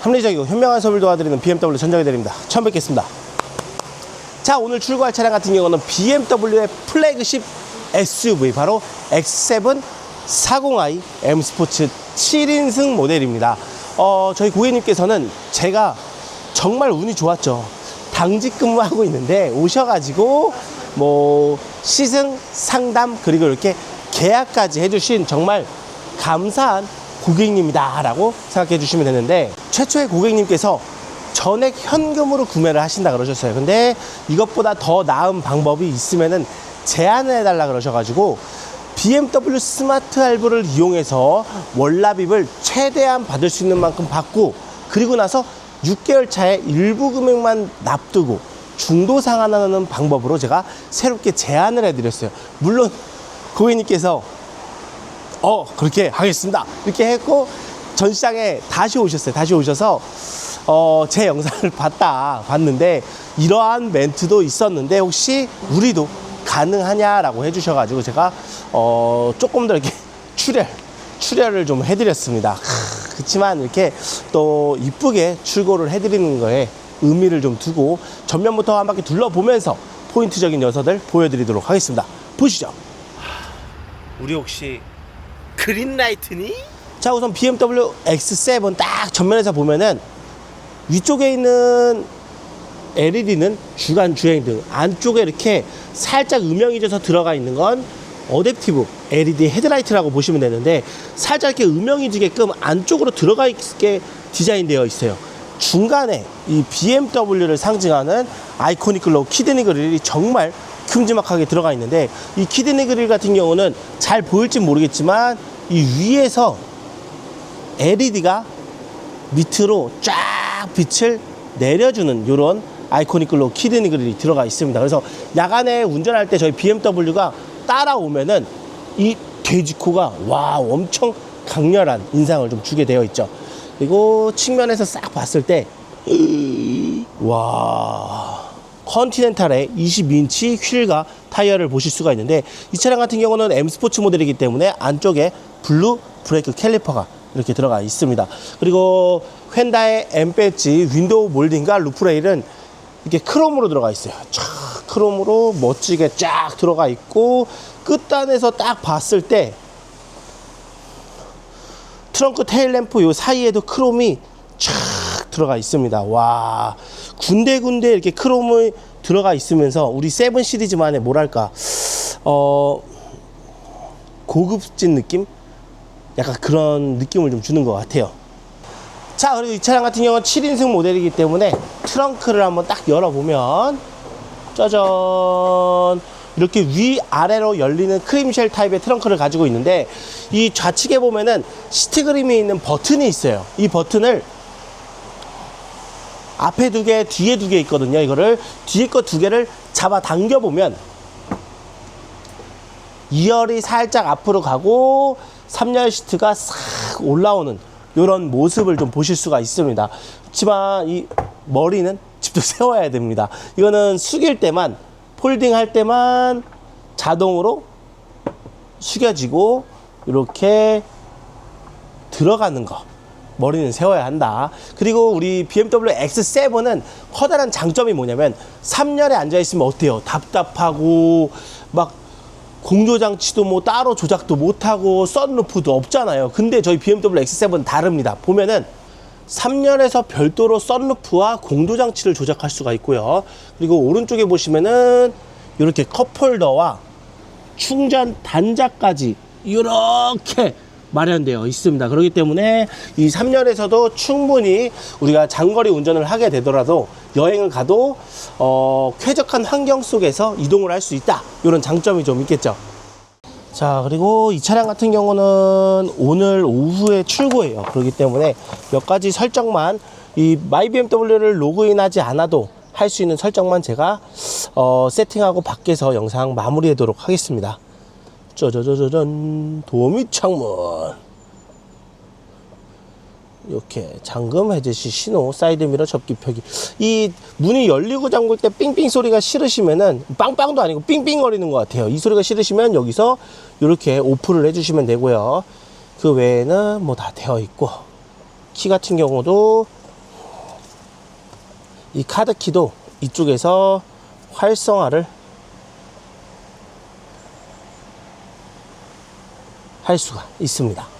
합리적이고 현명한 소비를 도와드리는 BMW 전정해드립니다. 처음 뵙겠습니다. 자, 오늘 출고할 차량 같은 경우는 BMW의 플래그십 SUV, 바로 X7 40i M 스포츠 7인승 모델입니다. 어, 저희 고객님께서는 제가 정말 운이 좋았죠. 당직 근무하고 있는데 오셔가지고 뭐 시승 상담 그리고 이렇게 계약까지 해주신 정말 감사한 고객님이다 라고 생각해 주시면 되는데 최초의 고객님께서 전액 현금으로 구매를 하신다 그러셨어요. 근데 이것보다 더 나은 방법이 있으면은 제안을 해달라 그러셔가지고 BMW 스마트 할부를 이용해서 월납입을 최대한 받을 수 있는 만큼 받고 그리고 나서 6개월 차에 일부 금액만 납두고 중도 상환하는 방법으로 제가 새롭게 제안을 해드렸어요. 물론 고객님께서 어 그렇게 하겠습니다. 이렇게 했고 전시장에 다시 오셨어요. 다시 오셔서 어, 제 영상을 봤다 봤는데 이러한 멘트도 있었는데 혹시 우리도 가능하냐라고 해주셔가지고 제가 어, 조금 더 이렇게 출혈 출혈을 좀 해드렸습니다. 크, 그렇지만 이렇게 또 이쁘게 출고를 해드리는 거에 의미를 좀 두고 전면부터 한 바퀴 둘러보면서 포인트적인 녀석들 보여드리도록 하겠습니다. 보시죠. 우리 혹시 그린라이트니? 자 우선 BMW X7 딱 전면에서 보면은 위쪽에 있는 LED는 주간 주행 등 안쪽에 이렇게 살짝 음영이 져서 들어가 있는 건 어댑티브 LED 헤드라이트라고 보시면 되는데 살짝 이렇게 음영이 지게끔 안쪽으로 들어가 있게 디자인되어 있어요 중간에 이 BMW를 상징하는 아이코닉 글로우 키드니 그릴이 정말 큼지막하게 들어가 있는데 이 키드니 그릴 같은 경우는 잘 보일지 모르겠지만 이 위에서 LED가 밑으로 쫙 빛을 내려주는 이런 아이코닉 글로우 키드니 그릴이 들어가 있습니다. 그래서 야간에 운전할 때 저희 BMW가 따라오면은 이 돼지코가 와 엄청 강렬한 인상을 좀 주게 되어 있죠. 그리고 측면에서 싹 봤을 때 와. 컨티넨탈의 22인치 휠과 타이어를 보실 수가 있는데 이 차량 같은 경우는 M 스포츠 모델이기 때문에 안쪽에 블루 브레이크 캘리퍼가 이렇게 들어가 있습니다. 그리고 휀다의 M 배지 윈도우 몰딩과 루프레일은 이렇게 크롬으로 들어가 있어요. 쫙 크롬으로 멋지게 쫙 들어가 있고 끝단에서 딱 봤을 때 트렁크 테일 램프 요 사이에도 크롬이 쫙 들어가 있습니다. 와, 군데군데 이렇게 크롬이 들어가 있으면서 우리 세븐 시리즈만의 뭐랄까, 어, 고급진 느낌? 약간 그런 느낌을 좀 주는 것 같아요. 자, 그리고 이 차량 같은 경우는 7인승 모델이기 때문에 트렁크를 한번 딱 열어보면, 짜잔. 이렇게 위아래로 열리는 크림쉘 타입의 트렁크를 가지고 있는데, 이 좌측에 보면은 시트 그림이 있는 버튼이 있어요. 이 버튼을 앞에 두 개, 뒤에 두 개 있거든요. 이거를 뒤에 거 두 개를 잡아 당겨 보면 2열이 살짝 앞으로 가고 3열 시트가 싹 올라오는 이런 모습을 좀 보실 수가 있습니다. 그렇지만 이 머리는 집도 세워야 됩니다. 이거는 숙일 때만 폴딩 할 때만 자동으로 숙여지고 이렇게 들어가는 거. 머리는 세워야 한다. 그리고 우리 BMW X7은 커다란 장점이 뭐냐면 3열에 앉아 있으면 어때요? 답답하고 막 공조장치도 뭐 따로 조작도 못하고 썬루프도 없잖아요. 근데 저희 BMW X7은 다릅니다. 보면은 3열에서 별도로 썬루프와 공조장치를 조작할 수가 있고요. 그리고 오른쪽에 보시면은 이렇게 컵홀더와 충전 단자까지 이렇게 마련되어 있습니다. 그렇기 때문에 이 3열에서도 충분히 우리가 장거리 운전을 하게 되더라도 여행을 가도 어, 쾌적한 환경 속에서 이동을 할 수 있다. 이런 장점이 좀 있겠죠. 자, 그리고 이 차량 같은 경우는 오늘 오후에 출고해요. 그렇기 때문에 몇 가지 설정만 이 마이 BMW를 로그인하지 않아도 할 수 있는 설정만 제가 어, 세팅하고 밖에서 영상 마무리하도록 하겠습니다. 짜자자자잔 도미 창문 이렇게 잠금 해제시 신호 사이드미러 접기 펴기. 이 문이 열리고 잠글 때 삥삥 소리가 싫으시면은 빵빵도 아니고 삥삥 거리는 것 같아요. 이 소리가 싫으시면 여기서 이렇게 오프를 해주시면 되고요. 그 외에는 뭐 다 되어 있고 키 같은 경우도 이 카드 키도 이쪽에서 활성화를 할 수가 있습니다.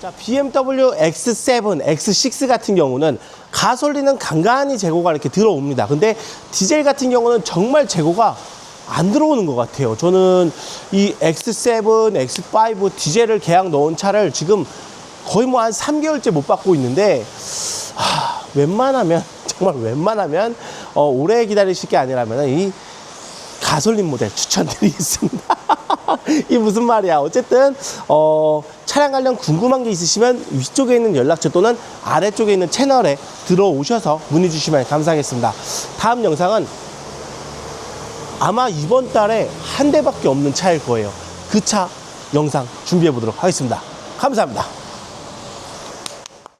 자, BMW X7, X6 같은 경우는 가솔린은 간간히 재고가 이렇게 들어옵니다. 근데 디젤 같은 경우는 정말 재고가 안 들어오는 것 같아요. 저는 이 X7, X5 디젤을 계약 넣은 차를 지금 거의 뭐 한 3개월째 못 받고 있는데, 하, 웬만하면, 정말 웬만하면, 어, 오래 기다리실 게 아니라면 이 가솔린 모델 추천드리겠습니다. 이 무슨 말이야. 어쨌든, 어, 차량 관련 궁금한 게 있으시면 위쪽에 있는 연락처 또는 아래쪽에 있는 채널에 들어오셔서 문의 주시면 감사하겠습니다. 다음 영상은 아마 이번 달에 한 대밖에 없는 차일 거예요. 그 차 영상 준비해 보도록 하겠습니다. 감사합니다.